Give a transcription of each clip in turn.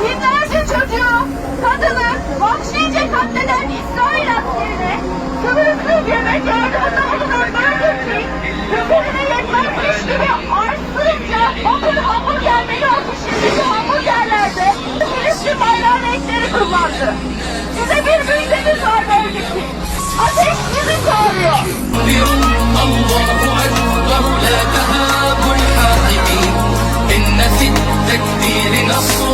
Binlerce çocuğu, kadını vahşice katleden İsrail askerine kıvırcık yemek yardımında bulunan Burger üzerine yetmezmiş gibi arsızca hamur hamur gelmeli o kişinin hamburgerlerde Filistin bayrağı renkleri kullandı. Size bir müjdemiz var Burger King. Ateş sizi çağırıyor. Allahu Ekber, la tehâbul hâdimîn. İnne fit tekbiri nasr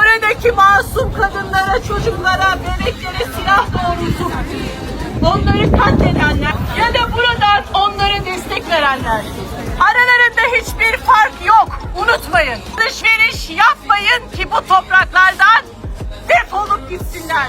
oradaki masum kadınlara, çocuklara, bebeklere silah doğrultup onları katledenler ya da buradan onlara destek verenler. Aralarında hiçbir fark yok. Unutmayın. Alışveriş yapmayın ki bu topraklardan defolup gitsinler.